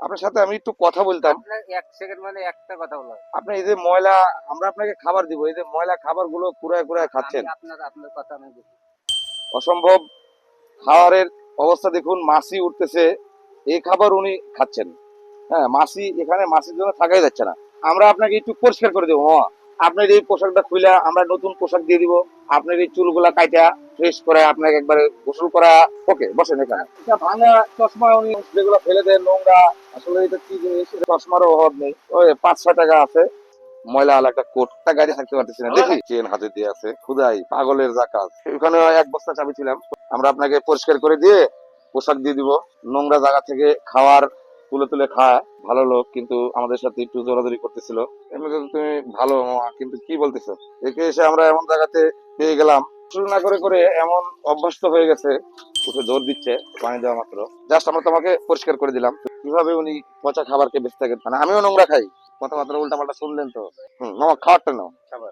আপনার সাথে আমি একটু কথা বলতাম। এক সেকেন্ড মানে একটা কথা বলো আপনি এই যে ময়লা আমরা আপনাকে খাবার দিব এই যে ময়লা খাবারগুলো কুড়ায় কুড়ায় খাচ্ছেন। আপনার আপনার কথা আমি অসম্ভব খাবারের অবস্থা দেখুন মাছি উঠতেছে এই খাবার উনি খাচ্ছেন। হ্যাঁ মাছি এখানে মাছির জন্য থাকাই যাচ্ছে না। আমরা আপনাকে একটু পরিষ্কার করে দেবো আপনার এই পোশাকটা খুলে আমরা নতুন পোশাক দিয়ে দিব আপনার এই চুলগুলা কাইটা ফ্রেশ করে আপনাকে একবারে গোসল করা ওকে বসেন এখানে। ভাঙা চশমা উনি যেগুলো ফেলে দেন নোংরা আসলে এটা কি জিনিস? এটা চশমারও অভাব নেই। ওই পাঁচ ছয় টাকা আছে। ময়লা আলা একটা কোট। একটা গাড়ি থাকতে পারতেছি না দেখি। চেন হাতে দিয়ে আছে খুদাই পাগলের জাকাত। ওখানে এক বস্তা চাবি ছিলাম আমরা আপনাকে পরিষ্কার করে দিয়ে পোশাক দিয়ে দিব। নোংরা জায়গা থেকে খাওয়ার তুলে তুলে খায়। ভালো লোক কিন্তু আমাদের সাথে একটু জোরাজোরি করতেছিল। এমনিতে তো তুমি ভালো কিন্তু কি বলতেছো? একে এসে আমরা এমন জায়গাতে পেয়ে গেলাম। শুরু না করে করে এমন অভ্যস্ত হয়ে গেছে, উঠে জোর দিচ্ছে পানি দেওয়া মাত্র। জাস্ট আমরা তোমাকে পরিষ্কার করে দিলাম। কীভাবে উনি পচা খাবারকে বেঁচে থাকেন? মানে আমিও নোংরা খাই। কথাবার্তা উল্টা পাল্টা শুনলেন তো। হম আমার খাবারটা নাও। খাবার?